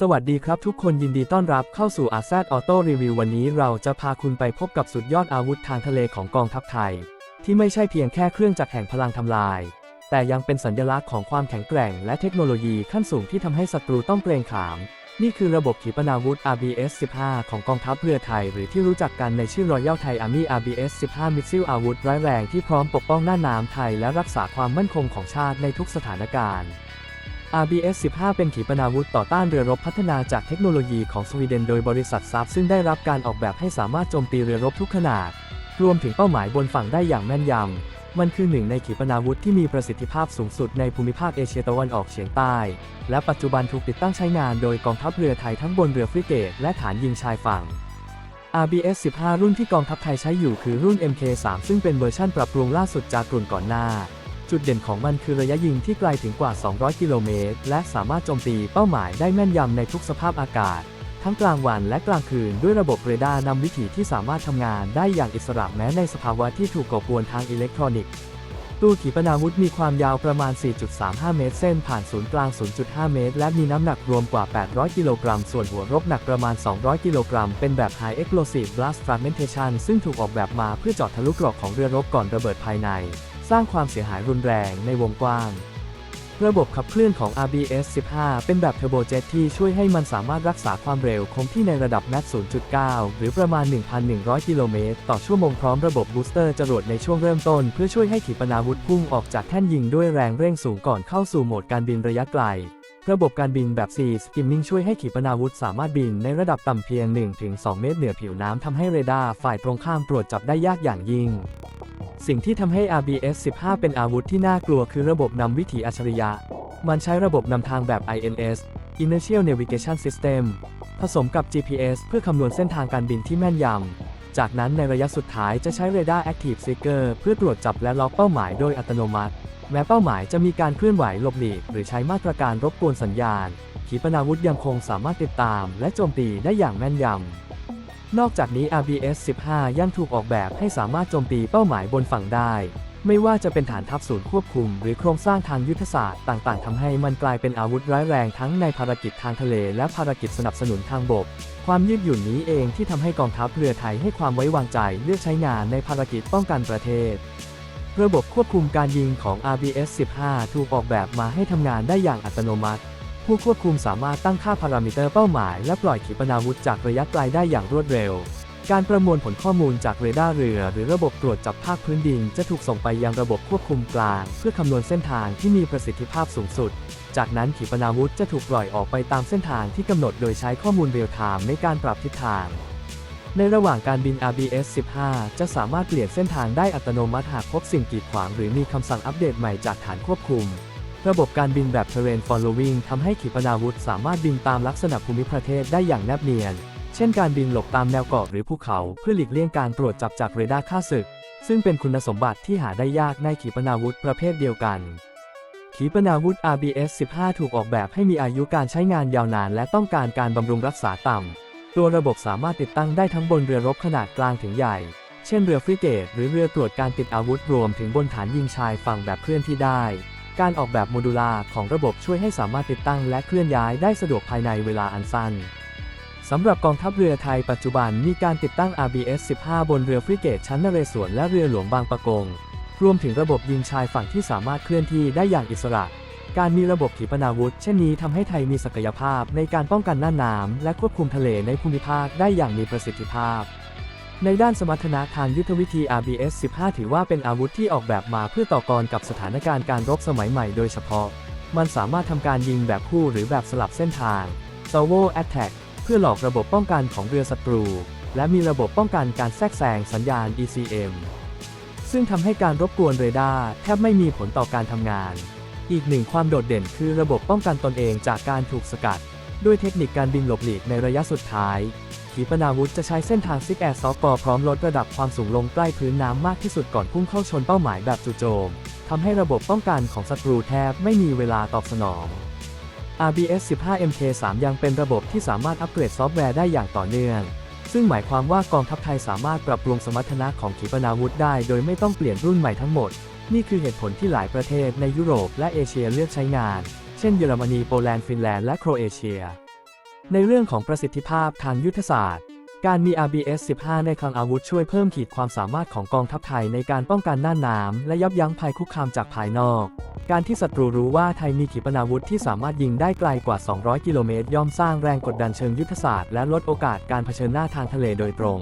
สวัสดีครับทุกคนยินดีต้อนรับเข้าสู่อาซ d ออโต้รีวิววันนี้เราจะพาคุณไปพบกับสุดยอดอาวุธทางทะเลของกองทัพไทย ที่ไม่ใช่เพียงแค่เครื่องจักรแห่งพลังทำลาย แต่ยังเป็นสัญลักษณ์ของความแข็งแกร่งและเทคโนโลยีขั้นสูงที่ทำให้ศัตรูต้องเกรงขาม นี่คือระบบขีปนาวุธ RBS 15 ของกองทัพเรือไทย หรือที่รู้จักกันในชื่อ Royal Thai Army RBS 15มิสซิลอาวุธร้ายแรงที่พร้อมปกป้องหน้าน้ำไทยและรักษาความมั่นคงของชาติในทุกสถานการณ์ RBS 15 เป็นขีปนาวุธต่อต้านเรือรบพัฒนาจากเทคโนโลยีของสวีเดนโดยบริษัทซับซึ่งได้รับการออกแบบให้สามารถโจมตีเรือรบทุกขนาด รวมถึงเป้าหมายบนฝั่งได้อย่างแม่นยำ มันคือหนึ่งในขีปนาวุธที่มีประสิทธิภาพสูงสุดในภูมิภาคเอเชียตะวันออกเฉียงใต้ และปัจจุบันถูกติดตั้งใช้งานโดยกองทัพเรือไทยทั้งบนเรือฟริเกตและฐานยิงชายฝั่ง RBS 15 รุ่นที่กองทัพไทยใช้อยู่คือรุ่น MK3 ซึ่งเป็นเวอร์ชั่นปรับปรุงล่าสุดจากรุ่นก่อนหน้า จุดเด่นของมันคือระยะยิงที่ไกลถึงกว่า 200 กิโลเมตร และสามารถโจมตีเป้าหมายได้แม่นยำในทุกสภาพอากาศ ทั้งกลางวันและกลางคืนด้วยระบบเรดาร์นำวิถีที่สามารถทำงานได้อย่างอิสระแม้ในสภาวะที่ถูกก่อกวนทางอิเล็กทรอนิกส์ ตู้ขีปนาวุธมีความยาวประมาณ 4.35 เมตร เส้นผ่านศูนย์กลาง 0.5 เมตร และมีน้ำหนักรวมกว่า 800 กิโลกรัม ส่วนหัวรบหนักประมาณ 200 กิโลกรัม เป็นแบบ High Explosive Blast Fragmentation ซึ่งถูกออกแบบมาเพื่อเจาะทะลุเกรอกของเรือรบก่อนระเบิดภายใน สร้างความเสียหายรุนแรงในวงกว้าง ระบบขับเคลื่อนของ RBS 15 เป็นแบบเทอร์โบเจ็ตที่ช่วยให้มันสามารถรักษาความเร็วคงที่ในระดับแมท0.9 หรือประมาณ 1,100 กิโลเมตร ต่อชั่วโมงพร้อมระบบบูสเตอร์จรวดในช่วงเริ่มต้น เพื่อช่วยให้ขีปนาวุธพุ่งออกจากแท่นยิงด้วยแรงเร่งสูงก่อนเข้าสู่โหมดการบินระยะไกล ระบบการบินแบบ C skimming ช่วยให้ขีปนาวุธสามารถบินในระดับต่ำเพียง 1-2 เมตรเหนือผิวน้ำทำให้เรดาร์ฝ่ายตรงข้ามตรวจจับได้ยากอย่างยิ่ง สิ่งที่ทำให้ RBS 15เป็นอาวุธที่น่ากลัวคือระบบนำวิถีอัจฉริยะ มันใช้ระบบนำทางแบบ INS Inertial Navigation System ผสมกับ GPS เพื่อคำนวณเส้นทางการบินที่แม่นยำ จากนั้นในระยะสุดท้ายจะใช้เรดาร์ Active Seeker เพื่อตรวจจับและล็อกเป้าหมายโดยอัตโนมัติ แม้เป้าหมายจะมีการเคลื่อนไหวหลบหลีกหรือใช้มาตรการรบกวนสัญญาณ ขีปนาวุธยังคงสามารถติดตาม และโจมตีได้อย่างแม่นยำ นอกจากนี้ RBS 15 ยังถูกออกแบบให้สามารถโจมตีเป้าหมายบนฝั่งได้ ไม่ว่าจะเป็นฐานทัพศูนย์ควบคุม หรือโครงสร้างทางยุทธศาสตร์ต่างๆทำให้มันกลายเป็นอาวุธร้ายแรงทั้งในภารกิจทางทะเลและภารกิจสนับสนุนทางบก ความยืดหยุ่นนี้เองที่ทำให้กองทัพเรือไทยให้ความไว้วางใจเลือกใช้งานในภารกิจป้องกันประเทศ ระบบควบคุมการยิงของ RBS 15 ถูกออกแบบมาให้ทำงานได้อย่างอัตโนมัติ ผู้ควบคุมสามารถตั้งค่าพารามิเตอร์เป้าหมาย และปล่อยขีปนาวุธจากระยะไกลได้อย่างรวดเร็ว การประมวลผลข้อมูลจากเรดาร์เรือ หรือระบบตรวจจับภาคพื้นดิน จะถูกส่งไปยังระบบควบคุมกลาง เพื่อคำนวณเส้นทางที่มีประสิทธิภาพสูงสุด จากนั้นขีปนาวุธจะถูกปล่อยออกไปตามเส้นทางที่กำหนดโดยใช้ข้อมูลเรียลไทม์ในการปรับทิศทางในระหว่างการบิน RBS 15 จะสามารถเปลี่ยนเส้นทางได้อัตโนมัติหากพบสิ่งกีดขวางหรือมีคำสั่งอัปเดตใหม่จากฐานควบคุม ระบบการบินแบบ Terrain Following ทำให้ขีปนาวุธสามารถบินตามลักษณะภูมิประเทศได้อย่างแนบเนียน เช่นการบินหลบตามแนวเกาะหรือภูเขา เพื่อหลีกเลี่ยงการตรวจจับจากเรดาร์ค่าศึก ซึ่งเป็นคุณสมบัติที่หาได้ยากในขีปนาวุธประเภทเดียวกัน ขีปนาวุธ RBS 15 ถูกออกแบบให้มีอายุการใช้งานยาวนาน และต้องการการบำรุงรักษาต่ำ ตัวระบบสามารถติดตั้งได้ทั้งบนเรือรบขนาดกลางถึงใหญ่ เช่นเรือฟริเกตหรือเรือตรวจการติดอาวุธรวมถึงบนฐานยิงชายฝั่งแบบเคลื่อนที่ได้ การออกแบบโมดูลาร์ของระบบช่วยให้สามารถติดตั้งและเคลื่อนย้ายได้สะดวกภายในเวลาอันสั้นสำหรับกองทัพเรือไทยปัจจุบันมีการติดตั้ง RBS 15 บนเรือฟริเกตชั้นนเรศวรและเรือหลวงบางปะกง รวมถึงระบบยิงชายฝั่งที่สามารถเคลื่อนที่ได้อย่างอิสระ การมีระบบขีปนาวุธ เช่นนี้ทำให้ไทยมีศักยภาพในการป้องกันน่านน้ำและควบคุมทะเลในภูมิภาคได้อย่างมีประสิทธิภาพ ในด้านสมรรถนะทางยุทธวิธี RBS 15 ถือว่าเป็นอาวุธที่ออกแบบมาเพื่อต่อกรกับสถานการณ์การรบสมัยใหม่โดยเฉพาะ มันสามารถทำการยิงแบบคู่หรือแบบสลับเส้นทาง Salvo Attack เพื่อหลอกระบบป้องกันของเรือศัตรู และมีระบบป้องกันการแทรกแซงสัญญาณ ECM ซึ่งทำให้การรบกวนเรดาร์แทบไม่มีผลต่อการทำงาน อีกหนึ่งความโดดเด่นคือระบบป้องกันตนเองจากการถูกสกัด ด้วยเทคนิคการบินหลบหลีกในระยะสุดท้าย ขีปนาวุธจะใช้เส้นทางซิกแอร์ซอฟต์พร้อมลดระดับความสูงลงใกล้พื้นน้ำมากที่สุดก่อนพุ่งเข้าชนเป้าหมายแบบจู่โจมทำให้ระบบป้องกันของศัตรูแทบไม่มีเวลาตอบสนอง RBS 15 MK3 ยังเป็นระบบที่สามารถอัปเกรดซอฟต์แวร์ได้อย่างต่อเนื่อง ซึ่งหมายความว่ากองทัพไทยสามารถปรับปรุงสมรรถนะของขีปนาวุธได้โดยไม่ต้องเปลี่ยนรุ่นใหม่ทั้งหมด นี่คือเหตุผลที่หลายประเทศในยุโรปและเอเชียเลือกใช้งาน เช่นเยอรมนี โปแลนด์ ฟินแลนด์ และโครเอเชีย ในเรื่องของประสิทธิภาพทางยุทธศาสตร์ การมี RBS 15 ในคลังอาวุธช่วยเพิ่มขีดความสามารถของกองทัพไทยในการป้องกันน่านน้ำและยับยั้งภัยคุกคามจากภายนอก การที่ศัตรูรู้ว่าไทยมีขีปนาวุธที่สามารถยิงได้ไกลกว่า 200 กิโลเมตรย่อมสร้างแรงกดดันเชิงยุทธศาสตร์และลดโอกาสการเผชิญหน้าทางทะเลโดยตรง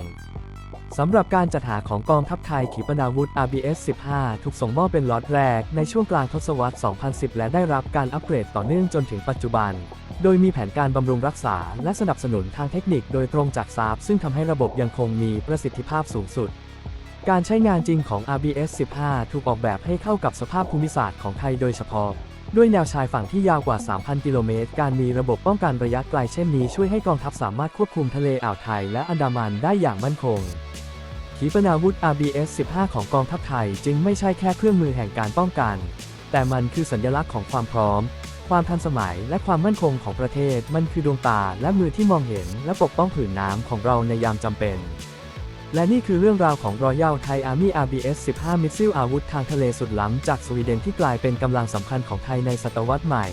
สำหรับการจัดหาของกองทัพไทยขีปนาวุธ RBS 15 ถูกส่งมอบเป็นล็อตแรกในช่วงกลางทศวรรษ 2010 และได้รับการอัปเกรดต่อเนื่องจนถึงปัจจุบัน โดยมีแผนการบำรุงรักษา และสนับสนุนทางเทคนิคโดยตรงจากซาบซึ่งทำให้ระบบยังคงมีประสิทธิภาพสูงสุด การใช้งานจริงของ RBS 15 ถูกออกแบบให้เข้ากับสภาพภูมิศาสตร์ของไทยโดยเฉพาะ ด้วยแนวชายฝั่งที่ยาวกว่า 3,000 กิโลเมตร การมีระบบป้องกันระยะไกลเช่นนี้ช่วยให้กองทัพสามารถควบคุมทะเลอ่าวไทยและอันดามันได้อย่างมั่นคงขีปนาวุธ RBS 15 ของกองทัพไทยจึงไม่ใช่แค่เครื่องมือแห่งการป้องกัน แต่มันคือสัญลักษณ์ของความพร้อม ความทันสมัยและความมั่นคงของประเทศมันคือดวงตาและมือที่มองเห็นและปกป้องผืนน้ำของเราในยามจำเป็น และนี่คือเรื่องราวของ Royal Thai Army RBS 15 มิสซิลอาวุธทางทะเลสุดล้ำจากสวีเดนที่กลายเป็นกำลังสำคัญของไทยในศตวรรษใหม่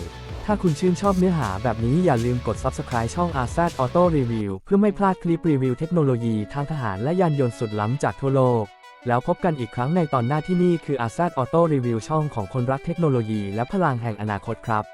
ถ้าคุณชื่นชอบเนื้อหาแบบนี้อย่าลืมกด Subscribe ช่อง RZ Auto Review เพื่อไม่พลาดคลิปรีวิวเทคโนโลยีทางทหารและยานยนต์สุดล้ำจากทั่วโลกแล้วพบกันอีกครั้งในตอนหน้าที่นี่คือ RZ Auto Review ช่องของคนรักเทคโนโลยีและพลังแห่งอนาคตครับ